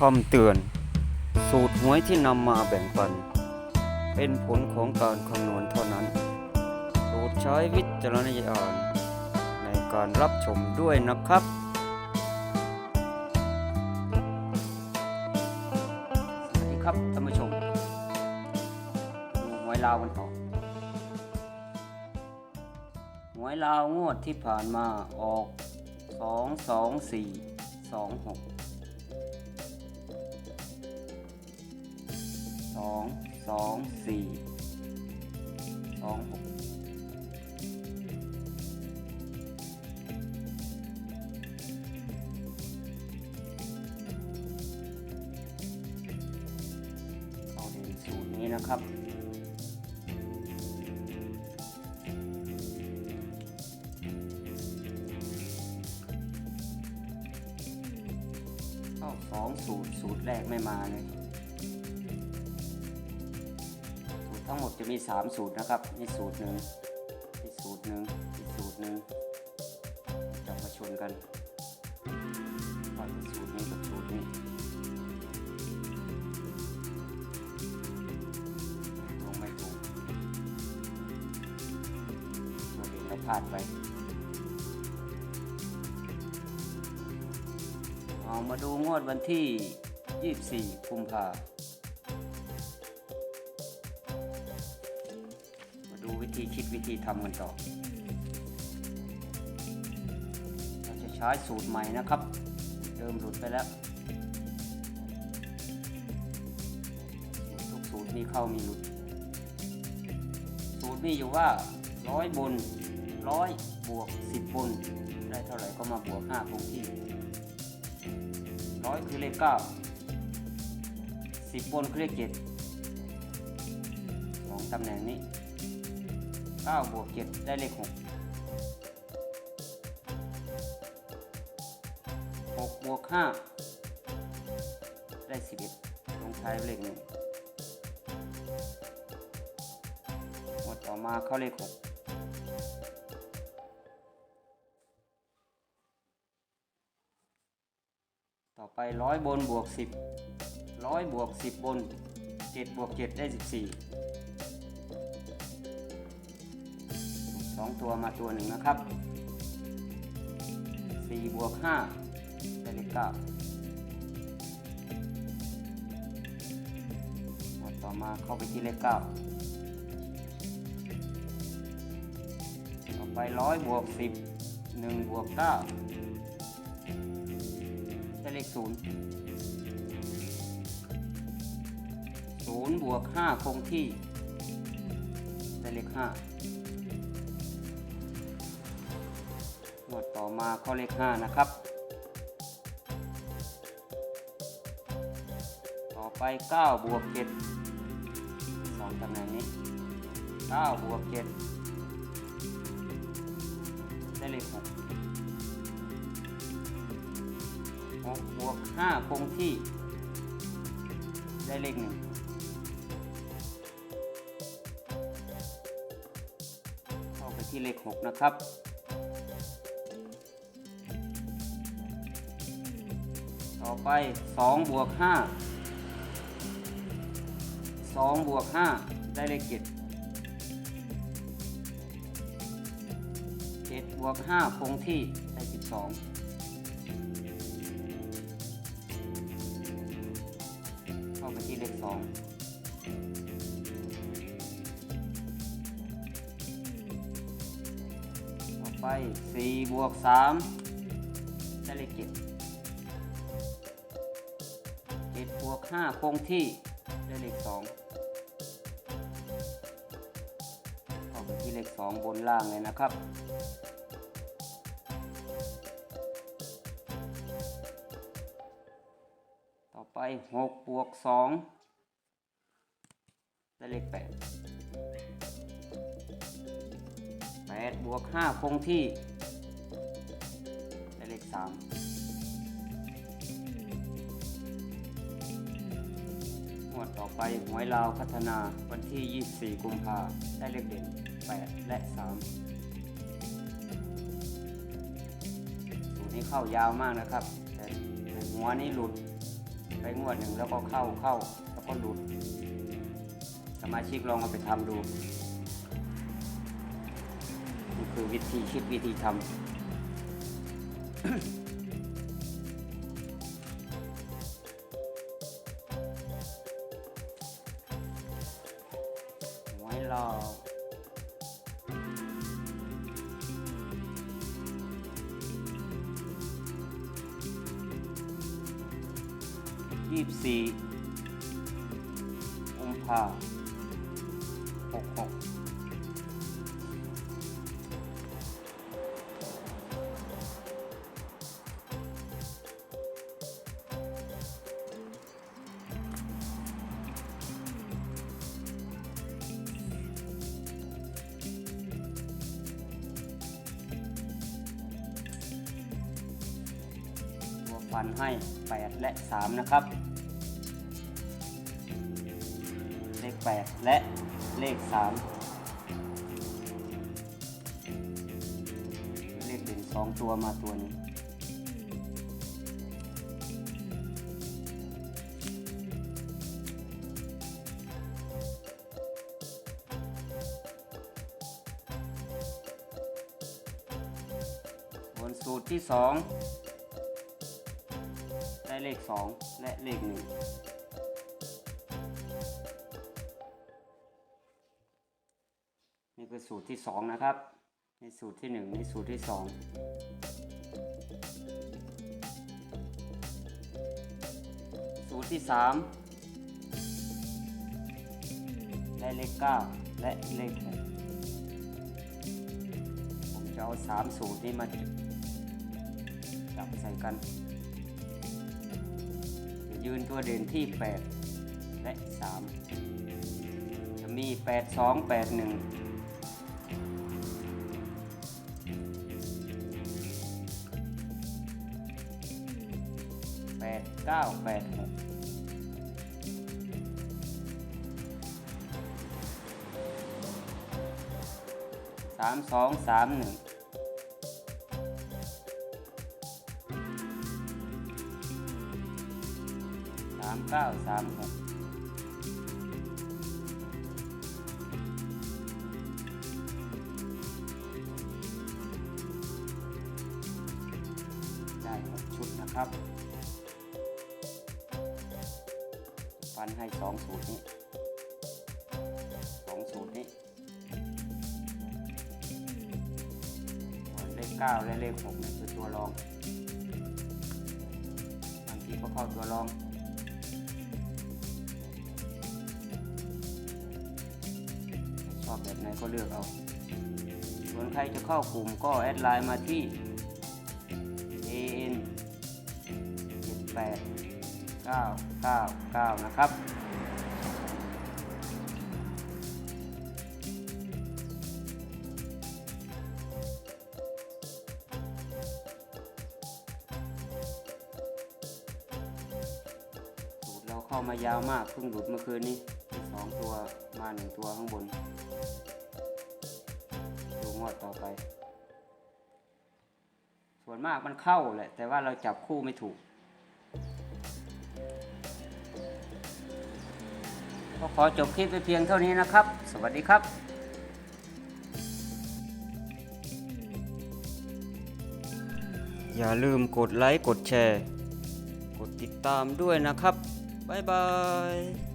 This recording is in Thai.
คำเตือน สูตรหวยที่นำมาแบ่งปัน เป็นผลของการคำนวณเท่านั้น โปรดใช้วิจารณญาณในการรับชมด้วยนะครับ สวัสดีครับท่านผู้ชมดูหวยลาวกันต่อหวยลาวงวดที่ผ่านมาออก 2 2 4 2 6 สองสองสี่สองหกเอาเห็นสูตรนี้นะครับเข้าสองสูตรสูตรแรกไม่มาเลย ทั้งหมดจะมีสามสูตรนะครับนี่สูตรหนึ่งนี่สูตรหนึ่งนี่สูตรหนึ่งจะมาชนกันว่าจะสูตรนี้กับสูตรนี้ลงไม่ถูกเราเห็นเราพลาดไปเอามาดูงวดวันที่ 24กุมภามา ดูวิธีคิดวิธีทำกันต่อ เราจะใช้สูตรใหม่นะครับ เดิมหลุดไปแล้ว ทุกสูตรมีเข้ามีหลุด สูตรมีอยู่ว่าร้อยบนร้อยบวกสิบบน ได้เท่าไหร่ก็มาบวกห้าคงที่ร้อยคือเลขเก้าสิบบนคือเลขเจ็ดสองตำแหน่งนี้ เก้าบวกเจ็ดได้เลขหกหกบวกห้าได้สิบลงท้ายด้เลขหนึ่งหมดต่อมาเข้าเลขหกต่อไปร้อยบนบวกสิบร้อยบวกสิบบนเจ็ดบวกเจ็ดได้สิบี่ สองตัวมาตัวหนึ่งนะครับสี่บวกห้าได้เลขเก้าหมดต่อมาเข้าไปที่เลขเก้าต่อไปร้อยบวกสิบหนึ่งบวกเก้าได้เลขศูนย์ศูนย์บวกห้าคงที่ได้เลขห้า อมาข้าเลขห้านะครับ ต่อไปเก้าบวกเจ็ดสองตำแหน่งนี้เก้าบวกเจ็ดได้เลขหกหกบวกห้าคงที่ ได้เลขหนึ่งเข้าไปที่เลขหกนะครับ ต่อไปสองบวกห้าสองบวกห้าได้เลขเจ็ดเจ็ดบวกห้าคงที่ได้สิบสองเข้าไปที่เลขสองต่อไปสี่บวกสามได้เลขเจ็ด 7บวก5คงที่ได้เลข2เข้าที่เลข 2 บนล่างเลยนะครับ ต่อไป6บวก2ได้เลข 8 8บวก5คงที่ได้เลข 3 วดต่อไปหวยลาวพัฒนาวันที่ 24 กุมภาได้เลขเด่น 8 และ 3 สูตรนี้เข้ายาวมากนะครับ แต่หัวนี้หลุดไปงวดหนึ่งแล้วก็เข้าเข้าแล้วก็หลุด สมาชิกลองเอาไปทำดูนี่คือวิธีคิดวิธีทำ หรอกยี่สิบสี่กุมภาห ฟันให้ 8 และ 3 นะครับ เลข 8 และเลข 3 เลขเด่น2 ตัวมาตัวนึงส่วนสูตรที่ 2 เลข 2 และเลข 1นี่คือสูตรที่ 2 นะครับ ในสูตรที่1นี่สูตรที่ 2 สูตรที่3ได้เลข 9 และเลข6ผมจะเอา 3 สูตรนี้มาจับใส่กัน ยืนตัวเด่นที่ 8 และ 3 จะมี 8 2 8 1 8 9 8 6 3 2 3 1สาม เก้าสามหกได้หกชุดนะครับฟันให้สองสูตรนี้สองสูตรนี้ส่เลขเก้าและเลขหกเนี่ยคือตัวรองบางทีก็เข้าตัวรอง ชอบแบบไหนก็เลือกเอา ส่วนใครจะเข้ากลุ่มก็แอดไลน์มาที่ an 78 999 นะครับสูตรเราเข้ามายาวมากเพิ่งหลุดเมื่อคืนนี้ องตัวมาหนึ่งตัวข้างบน ดูงวดต่อไป ส่วนมากมันเข้าแหละ แต่ว่าเราจับคู่ไม่ถูก ก็ขอจบคลิปไปเพียงเท่านี้นะครับ สวัสดีครับอย่าลืมกดไลค์ กดแชร์ กดติดตามด้วยนะครับ บ๊ายบาย